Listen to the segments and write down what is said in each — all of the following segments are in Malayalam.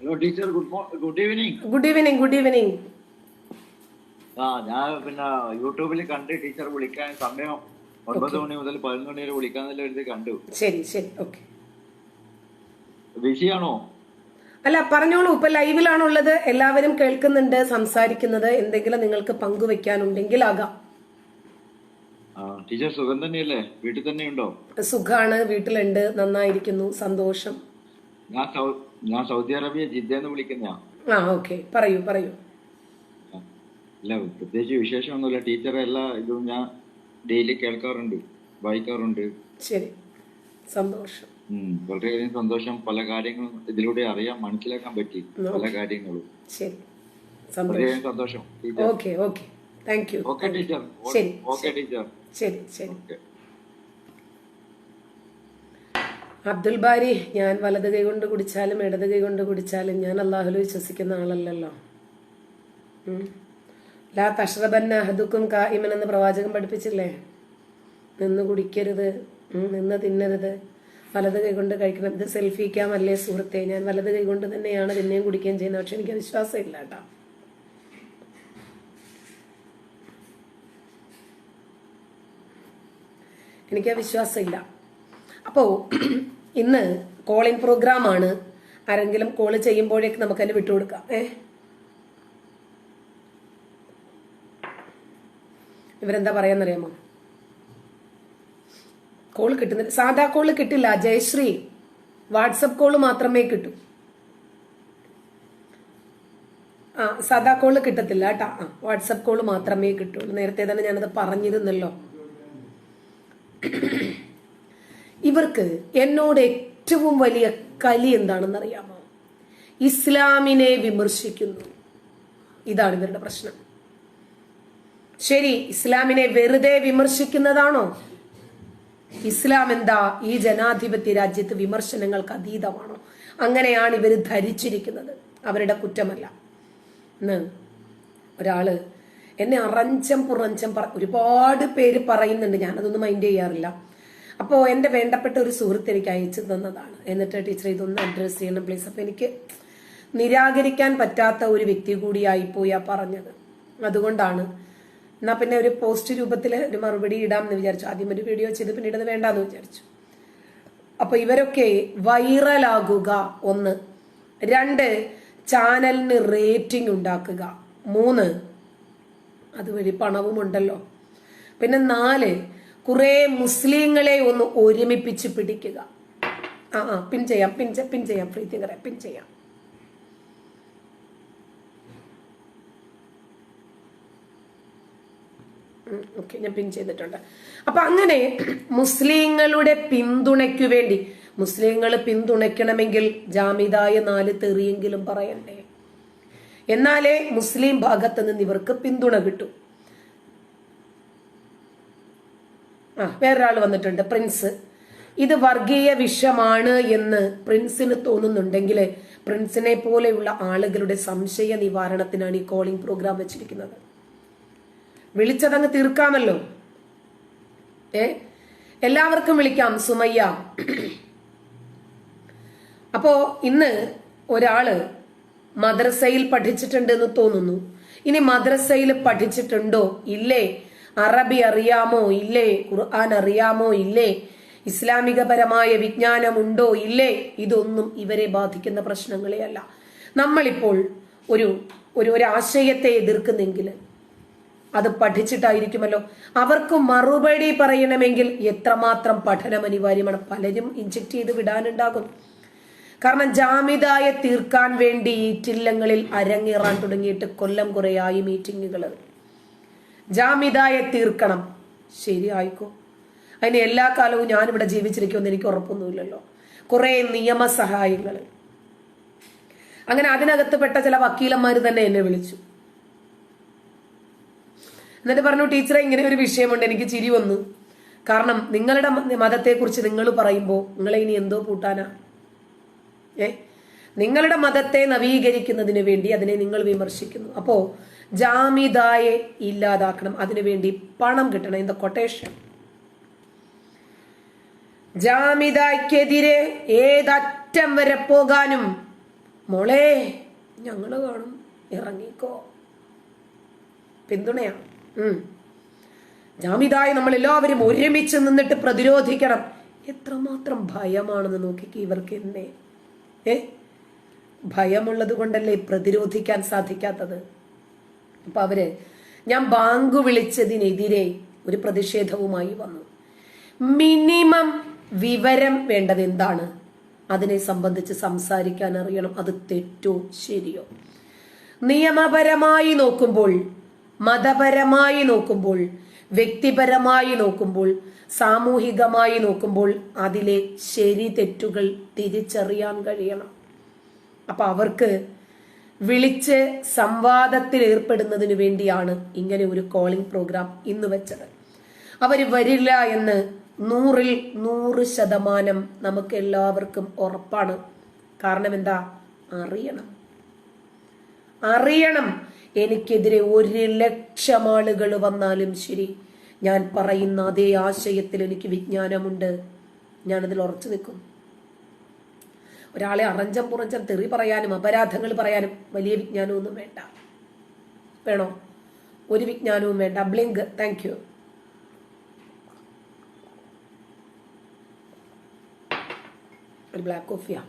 Hello teacher good good evening good evening good evening ആ ഞാൻ പിന്നെ യൂട്യൂബിൽ കണ്ട് ടീച്ചർ വിളിക്കാൻ സമയം ഒൻപത് മണി മുതൽ പതിനൊന്ന് മണി വരെ വിളിക്കാന്നുള്ള എഴുതി കണ്ടു. ശരി ശരി. ഓക്കെ ബിസിയാണോ? അല്ല പറഞ്ഞോളൂ. ഇപ്പൊ ലൈവിലാണുള്ളത്. എല്ലാവരും കേൾക്കുന്നുണ്ട് സംസാരിക്കുന്നത്. എന്തെങ്കിലും നിങ്ങൾക്ക് പങ്കുവെക്കാനുണ്ടെങ്കിൽ ആകാം. ടീച്ചർ സുഖം തന്നെയല്ലേ? വീട്ടിൽ തന്നെ ഉണ്ടോ സുഖാണ്. വീട്ടിലുണ്ട്. നന്നായിരിക്കുന്നു. സന്തോഷം. ഞാൻ ഞാൻ സൗദി അറേബ്യ ജിദ്ദെന്ന് വിളിക്കുന്ന ആ ഓക്കെ. പറയൂ പറയൂ. ഇല്ല പ്രത്യേകിച്ച് വിശേഷമൊന്നുമില്ല. ടീച്ചർ എല്ലാ ഇതും ഞാൻ ഡെയിലി കേൾക്കാറുണ്ട് വായിക്കാറുണ്ട്. ശരി. സന്തോഷം. വളരെയധികം സന്തോഷം. പല കാര്യങ്ങളും ഇതിലൂടെ അറിയാൻ മനസ്സിലാക്കാൻ പറ്റി പല കാര്യങ്ങളും. ശരി. സന്തോഷം വളരെയധികം സന്തോഷം. Teacher. Okay okay. Thank you. Okay teacher. Okay teacher. ശരി ശരി. ഓക്കെ. അബ്ദുൽ ബാരി ഞാൻ വലത് കൈ കൊണ്ട് കുടിച്ചാലും ഇടത് കൈ കൊണ്ട് കുടിച്ചാലും ഞാൻ അള്ളാഹുൽ വിശ്വസിക്കുന്ന ആളല്ലല്ലോ. ലാ തഷ്റബൻ അഹദുക്കും കായിമൻ എന്ന് പ്രവാചകൻ പഠിപ്പിച്ചില്ലേ? നിന്ന് കുടിക്കരുത് നിന്ന് തിന്നരുത് വലത് കൈ കൊണ്ട് കഴിക്കണം. ഇത് സെൽഫിക്കാമല്ലേ സുഹൃത്തെ? ഞാൻ വലത് കൈ കൊണ്ട് തന്നെയാണ് തിന്നെയും കുടിക്കുകയും ചെയ്യുന്നത്. പക്ഷെ എനിക്ക് വിശ്വാസമില്ല കേട്ടോ. എനിക്ക് വിശ്വാസമില്ല. അപ്പോൾ ഇന്ന് കോളിംഗ് പ്രോഗ്രാമാണ് ആരെങ്കിലും കോൾ ചെയ്യുമ്പോഴേക്ക് നമുക്ക് അതിന് വിട്ടുകൊടുക്കാം ഏ? ഇവരെന്താ പറയാന്നറിയാമോ? കോൾ കിട്ടുന്നില്ല. സാധാ കോൾ കിട്ടില്ല. ജയശ്രീ വാട്സപ്പ് കോൾ മാത്രമേ കിട്ടൂ. ആ സാധാ കോൾ കിട്ടത്തില്ല കേട്ടാ. ആ വാട്സപ്പ് കോൾ മാത്രമേ കിട്ടുള്ളൂ. നേരത്തെ തന്നെ ഞാനത് പറഞ്ഞിരുന്നല്ലോ. ഇവർക്ക് എന്നോട് ഏറ്റവും വലിയ കലി എന്താണെന്ന് അറിയാമോ ഇസ്ലാമിനെ വിമർശിക്കുന്നു. ഇതാണ് ഇവരുടെ പ്രശ്നം. ശരി ഇസ്ലാമിനെ വെറുതെ വിമർശിക്കുന്നതാണോ? ഇസ്ലാം എന്താ ഈ ജനാധിപത്യ രാജ്യത്ത് വിമർശനങ്ങൾക്ക് അതീതമാണോ? അങ്ങനെയാണ് ഇവർ ധരിച്ചിരിക്കുന്നത്. അവരുടെ കുറ്റമല്ല. ഒരാൾ എന്നെ അറഞ്ചം പുറഞ്ചം പറ ഒരുപാട് പേര് പറയുന്നുണ്ട്. ഞാനതൊന്നും മൈൻഡ് ചെയ്യാറില്ല. അപ്പോൾ എന്റെ വേണ്ടപ്പെട്ട ഒരു സുഹൃത്ത് എനിക്ക് അയച്ചു തന്നതാണ്. എന്നിട്ട് ടീച്ചർ ഇതൊന്ന് അഡ്രസ്സ് ചെയ്യണം പ്ലീസ് അപ്പോൾ എനിക്ക് നിരാകരിക്കാൻ പറ്റാത്ത ഒരു വ്യക്തി കൂടിയായിപ്പോയി ആ പറഞ്ഞത്. അതുകൊണ്ടാണ് എന്നാ പിന്നെ ഒരു പോസ്റ്റ് രൂപത്തിൽ ഒരു മറുപടി ഇടാം എന്ന് വിചാരിച്ചു. ആദ്യം ഒരു വീഡിയോ ചെയ്ത് പിന്നീട് അത് വേണ്ടാന്ന് വിചാരിച്ചു. അപ്പൊ ഇവരൊക്കെ വൈറലാകുക ഒന്ന്. രണ്ട് ചാനലിന് റേറ്റിംഗ് ഉണ്ടാക്കുക. മൂന്ന് അതുവഴി പണവും ഉണ്ടല്ലോ പിന്നെ നാല് കുറെ മുസ്ലിങ്ങളെ ഒന്ന് ഒരുമിപ്പിച്ച് പിടിക്കുക. ആ ആ പിൻ ചെയ്യാം പിൻ പിൻ ചെയ്യാം പ്രീതികരെ പിൻ ചെയ്യാം. ഓക്കെ ഞാൻ പിൻ ചെയ്തിട്ടുണ്ട്. അപ്പൊ അങ്ങനെ മുസ്ലിങ്ങളുടെ പിന്തുണയ്ക്കു വേണ്ടി മുസ്ലിങ്ങൾ പിന്തുണയ്ക്കണമെങ്കിൽ ജാമിതായ നാല് തെറിയെങ്കിലും പറയണ്ടേ? എന്നാലേ മുസ്ലിം ഭാഗത്ത് നിന്ന് ഇവർക്ക് പിന്തുണ കിട്ടും ആ വേറൊരാൾ വന്നിട്ടുണ്ട് പ്രിൻസ്. ഇത് വർഗീയ വിഷമാണ് എന്ന് പ്രിൻസിന് തോന്നുന്നുണ്ടെങ്കിൽ പ്രിൻസിനെ പോലെയുള്ള ആളുകളുടെ സംശയ നിവാരണത്തിനാണ് ഈ കോളിംഗ് പ്രോഗ്രാം വെച്ചിരിക്കുന്നത്. വിളിച്ചതങ്ങ് തീർക്കാമല്ലോ. ഏ? എല്ലാവർക്കും വിളിക്കാം സുമയ്യ. അപ്പോ ഇന്ന് ഒരാൾ മദ്രസയിൽ പഠിച്ചിട്ടുണ്ട് എന്ന് തോന്നുന്നു. ഇനി മദ്രസയിൽ പഠിച്ചിട്ടുണ്ടോ? ഇല്ലേ? അറബി അറിയാമോ? ഇല്ലേ? ഖുർആൻ അറിയാമോ? ഇല്ലേ? ഇസ്ലാമികപരമായ വിജ്ഞാനമുണ്ടോ? ഇല്ലേ? ഇതൊന്നും ഇവരെ ബാധിക്കുന്ന പ്രശ്നങ്ങളെ അല്ല നമ്മളിപ്പോൾ ഒരു ഒരു ഒരു ആശയത്തെ എതിർക്കുന്നെങ്കിൽ അത് പഠിച്ചിട്ടായിരിക്കുമല്ലോ. അവർക്ക് മറുപടി പറയണമെങ്കിൽ എത്രമാത്രം പഠനം അനിവാര്യമാണ്. പലരും ഇഞ്ചക്ട് ചെയ്ത് വിടാനുണ്ടാകും. കാരണം ജാമിതായ തീർക്കാൻ വേണ്ടി ഈ ചില്ലങ്ങളിൽ അരങ്ങേറാൻ തുടങ്ങിയിട്ട് കൊല്ലം കുറയായി മീറ്റിങ്ങുകൾ ജാമിതായ തീർക്കണം. ശരി ആയിക്കോ. അതിന് എല്ലാ കാലവും ഞാനിവിടെ ജീവിച്ചിരിക്കുമെന്ന് എനിക്ക് ഉറപ്പൊന്നുമില്ലല്ലോ. കുറെ നിയമസഹായങ്ങൾ. അങ്ങനെ അതിനകത്ത് പെട്ട ചില വക്കീലന്മാർ തന്നെ എന്നെ വിളിച്ചു. എന്നിട്ട് പറഞ്ഞു ടീച്ചറെ ഇങ്ങനെ ഒരു വിഷയമുണ്ട്. എനിക്ക് ചിരി വന്നു. കാരണം നിങ്ങളുടെ മതത്തെക്കുറിച്ച് നിങ്ങൾ പറയുമ്പോൾ നിങ്ങളെ ഇനി എന്തോ പൂട്ടാനാ? ഏ? നിങ്ങളുടെ മതത്തെ നവീകരിക്കുന്നതിന് വേണ്ടി അതിനെ നിങ്ങൾ വിമർശിക്കുന്നു. അപ്പോ ജാമിതായെ ഇല്ലാതാക്കണം. അതിനുവേണ്ടി പണം കിട്ടണം. ദ കൊട്ടേഷൻ ജാമിതായ്ക്കെതിരെ ഏതറ്റം വരെ പോകാനും മോളെ ഞങ്ങൾ കാണും. ഇറങ്ങിക്കോ. പിന്തുണയാണ് ഉം. ജാമിതായി നമ്മൾ എല്ലാവരും ഒരുമിച്ച് നിന്നിട്ട് പ്രതിരോധിക്കണം. എത്രമാത്രം ഭയമാണെന്ന് നോക്കിക്ക് ഇവർക്ക് എന്നെ. ഏ? ഭയമുള്ളത് കൊണ്ടല്ലേ പ്രതിരോധിക്കാൻ സാധിക്കാത്തത്? അപ്പൊ അവർ ഞാൻ ബാങ്ക് വിളിച്ചതിനെതിരെ ഒരു പ്രതിഷേധവുമായി വന്നു. മിനിമം വിവരം വേണ്ടത് എന്താണ്? അതിനെ സംബന്ധിച്ച് സംസാരിക്കാൻ അറിയണം. അത് തെറ്റോ ശരിയോ? നിയമപരമായി നോക്കുമ്പോൾ മതപരമായി നോക്കുമ്പോൾ വ്യക്തിപരമായി നോക്കുമ്പോൾ സാമൂഹികമായി നോക്കുമ്പോൾ അതിലെ ശരി തെറ്റുകൾ തിരിച്ചറിയാൻ കഴിയണം. അപ്പൊ അവർക്ക് വിളിച്ച് സംവാദത്തിൽ ഏർപ്പെടുന്നതിന് വേണ്ടിയാണ് ഇങ്ങനെ ഒരു കോളിംഗ് പ്രോഗ്രാം ഇന്ന് വെച്ചത്. അവർ വരില്ല എന്ന് നൂറിൽ നൂറ് ശതമാനം നമുക്ക് എല്ലാവർക്കും ഉറപ്പാണ്. കാരണം എന്താ? അറിയണം. അറിയണം. എനിക്കെതിരെ ഒരു ലക്ഷം ആളുകൾ വന്നാലും ശരി. ഞാൻ പറയുന്ന അതേ ആശയത്തിൽ എനിക്ക് വിജ്ഞാനമുണ്ട്. ഞാനതിൽ ഉറച്ചു നിൽക്കും. ഒരാളെ അറഞ്ചം പുറഞ്ചം തെറി പറയാനും അപരാധങ്ങൾ പറയാനും വലിയ വിജ്ഞാനമൊന്നും വേണ്ട. വേണോ? ഒരു വിജ്ഞാനവും വേണ്ട. ബ്ലിങ്ക് താങ്ക് യു ഒരു ബ്ലാക്ക് കോഫിയാ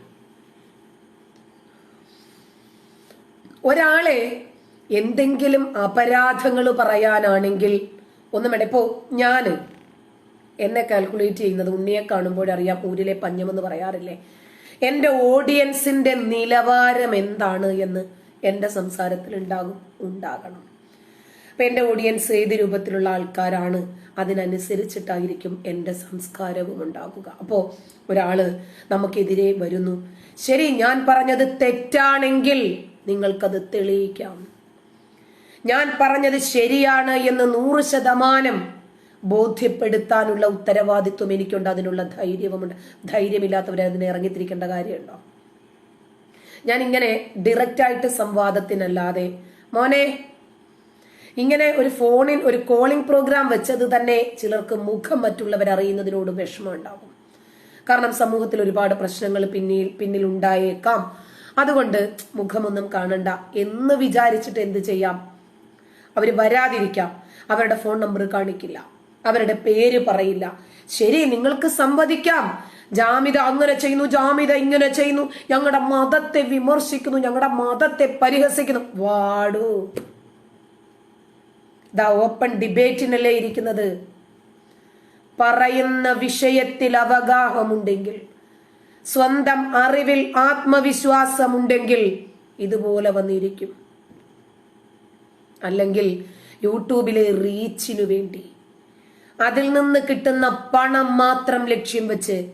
ഒരാളെ എന്തെങ്കിലും അപരാധങ്ങൾ പറയാനാണെങ്കിൽ ഒന്നും വേണ്ട. ഇപ്പോ ഞാൻ എന്നെ കാൽക്കുലേറ്റ് ചെയ്യുന്നത് ഉണ്ണിയെ കാണുമ്പോൾ അറിയാം ഊരിലെ പഞ്ഞമെന്ന് പറയാറില്ലേ? എന്റെ ഓഡിയൻസിന്റെ നിലവാരം എന്താണ് എന്ന് എന്റെ സംസാരത്തിൽ ഉണ്ടാകും ഉണ്ടാകണം. അപ്പം എന്റെ ഓഡിയൻസ് ഏത് രൂപത്തിലുള്ള ആൾക്കാരാണ് അതിനനുസരിച്ചിട്ടായിരിക്കും എന്റെ സംസ്കാരവും ഉണ്ടാകുക. അപ്പോൾ ഒരാൾ നമുക്കെതിരെ വരുന്നു. ശരി ഞാൻ പറഞ്ഞത് തെറ്റാണെങ്കിൽ നിങ്ങൾക്കത് തെളിയിക്കാം. ഞാൻ പറഞ്ഞത് ശരിയാണ് എന്ന് നൂറ് ശതമാനം ബോധ്യപ്പെടുത്താനുള്ള ഉത്തരവാദിത്വം എനിക്കുണ്ട്. അതിനുള്ള ധൈര്യവുമുണ്ട്. ധൈര്യമില്ലാത്തവരെ അതിനെ ഇറങ്ങിത്തിരിക്കേണ്ട കാര്യമുണ്ടോ? ഞാൻ ഇങ്ങനെ ഡയറക്റ്റ് ആയിട്ട് സംവാദത്തിനല്ലാതെ മോനെ ഇങ്ങനെ ഒരു ഫോണിൽ ഒരു കോളിംഗ് പ്രോഗ്രാം വെച്ചത് തന്നെ ചിലർക്ക് മുഖം മറ്റുള്ളവർ അറിയുന്നതിനോട് വിഷമം ഉണ്ടാകും കാരണം സമൂഹത്തിൽ ഒരുപാട് പ്രശ്നങ്ങൾ പിന്നിൽ പിന്നിൽ ഉണ്ടായേക്കാം അതുകൊണ്ട് മുഖമൊന്നും കാണണ്ട എന്ന് വിചാരിച്ചിട്ട് എന്ത് ചെയ്യാം? അവർ വരാതിരിക്കാം. അവരുടെ ഫോൺ നമ്പർ കാണിക്കില്ല. അവരുടെ പേര് പറയില്ല. ശരി നിങ്ങൾക്ക് സംവദിക്കാം. ജാമിത അങ്ങനെ ചെയ്യുന്നു ജാമിത ഇങ്ങനെ ചെയ്യുന്നു. ഞങ്ങളുടെ മതത്തെ വിമർശിക്കുന്നു ഞങ്ങളുടെ മതത്തെ പരിഹസിക്കുന്നു. വാടൂ. ദാ ഓപ്പൺ ഡിബേറ്റിനല്ലേ ഇരിക്കുന്നത്. പറയുന്ന വിഷയത്തിൽ അവഗാഹമുണ്ടെങ്കിൽ സ്വന്തം അറിവിൽ ആത്മവിശ്വാസമുണ്ടെങ്കിൽ ഇതുപോലെ വന്നിരിക്കും. അല്ലെങ്കിൽ യൂട്യൂബിലെ റീച്ചിനു വേണ്ടി. അതിൽ നിന്ന് കിട്ടുന്ന പണം മാത്രം ലക്ഷ്യം വെച്ച്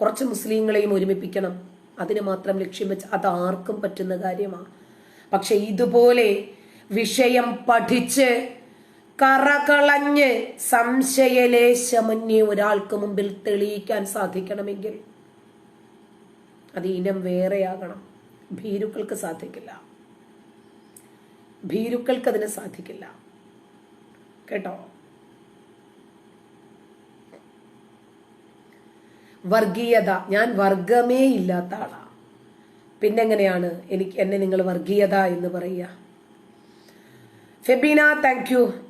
കുറച്ച് മുസ്ലിങ്ങളെയും ഒരുമിപ്പിക്കണം. അതിന് മാത്രം ലക്ഷ്യം വെച്ച് അത് ആർക്കും പറ്റുന്ന കാര്യമാണ് പക്ഷെ ഇതുപോലെ വിഷയം പഠിച്ച് കറകളഞ്ഞ് സംശയലേശമന്യേ ഒരാൾക്ക് മുമ്പിൽ തെളിയിക്കാൻ സാധിക്കണമെങ്കിൽ അത് ഇനം വേറെയാകണം. ഭീരുക്കൾക്ക് സാധിക്കില്ല. ഭീരുക്കൾക്ക് അതിന് സാധിക്കില്ല. കേട്ടോ? വർഗീയത. ഞാൻ വർഗമേ ഇല്ലാത്ത ആളാ. പിന്നെങ്ങനെയാണ് എനിക്ക് എന്നെ നിങ്ങൾ വർഗീയത എന്ന് പറയുക? ഫെബീന താങ്ക്